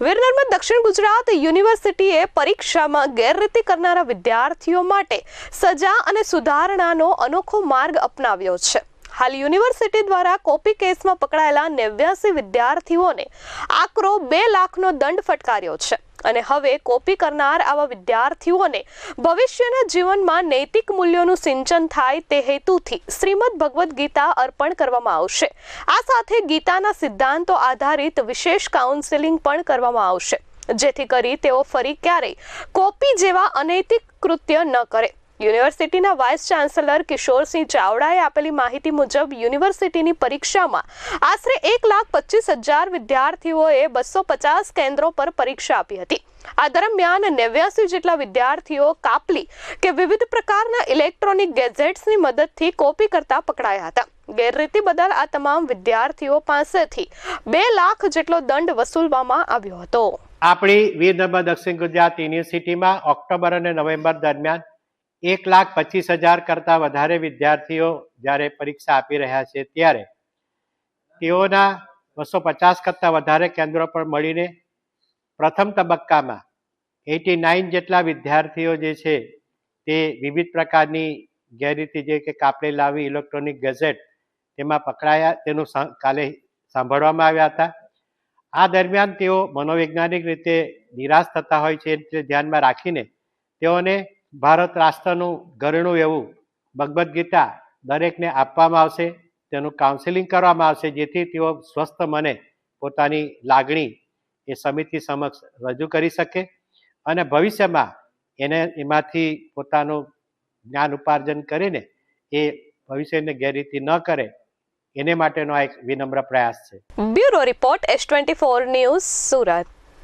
વીરનર્મદ દક્ષિણ ગુજરાત યુનિવર્સિટીએ પરીક્ષામાં ગેરરીતિ કરનારા વિદ્યાર્થીઓ માટે સજા અને સુધારણાનો અનોખો માર્ગ અપનાવ્યો છે. હાલ યુનિવર્સિટી દ્વારા કોપી કેસમાં પકડાયેલા નેવ્યાસી વિદ્યાર્થીઓને આકરો બે લાખનો દંડ ફટકાર્યો છે. અને હવે કોપી કરનાર આવા વિદ્યાર્થીઓને ભવિષ્યના જીવનમાં નૈતિક મૂલ્યોનું સિંચન થાય તે હેતુથી શ્રીમદ ભગવદ્ ગીતા અર્પણ કરવામાં આવશે. આ સાથે ગીતાના સિદ્ધાંતો આધારિત વિશેષ કાઉન્સેલિંગ પણ કરવામાં આવશે. જેથી કરી તેઓ ફરી ક્યારેય કોપી જેવા અનૈતિક કૃત્ય ન કરે. યુનિવર્સિટીના વાઇસ ચાન્સેલર કિશોરસિંહ ચાવડાએ આપેલી માહિતી મુજબ યુનિવર્સિટીની પરીક્ષામાં આશરે એક લાખ પચીસ હજાર વિદ્યાર્થીઓએ બસો પચાસ કેન્દ્રો પર પરીક્ષા આપી હતી. આ દરમિયાન નેવ્યાસી જેટલા વિદ્યાર્થીઓ કાપલી કે વિવિધ પ્રકારના ઇલેક્ટ્રોનિક ગેજેટ્સની મદદથી કોપી કરતા પકડાયા હતા. ગેરરીતિ બદલ આ તમામ વિદ્યાર્થીઓ પાસેથી બે લાખ જેટલો દંડ વસૂલવામાં આવ્યો હતો. આપણી વીર નર્મદ દક્ષિણ ગુજરાત યુનિવર્સિટીમાં ઓક્ટોબર અને નવેમ્બર દરમિયાન એક લાખ પચીસ હજાર કરતાં વધારે વિદ્યાર્થીઓ જ્યારે પરીક્ષા આપી રહ્યા છે ત્યારે તેઓના બસો પચાસ કરતાં વધારે કેન્દ્રો પર મળીને પ્રથમ તબક્કામાં એટી નાઇન જેટલા વિદ્યાર્થીઓ જે છે તે વિવિધ પ્રકારની ગેરરીતિ જે કે કાપડે લાવી, ઇલેક્ટ્રોનિક ગેઝેટ તેમાં પકડાયા, તેનું કાલે સાંભળવામાં આવ્યા હતા. આ દરમિયાન તેઓ મનોવૈજ્ઞાનિક રીતે નિરાશ થતા હોય છે એ ધ્યાનમાં રાખીને તેઓને ભારત રાષ્ટ્રનું ઘરેણું એવું ભગવદ્ ગીતા દરેકને આપવામાં આવશે, તેનું કાઉન્સેલિંગ કરવામાં આવશે, જેથી તેઓ સ્વસ્થ મને પોતાની લાગણી એ સમિતિ સમક્ષ રજૂ કરી શકે અને ભવિષ્યમાં એને એમાંથી પોતાનું જ્ઞાન ઉપાર્જન કરીને એ ભવિષ્યને ગેરરીતિ ન કરે, એને માટેનો આ એક વિનમ્ર પ્રયાસ છે. Bureau report S twenty four news Surat.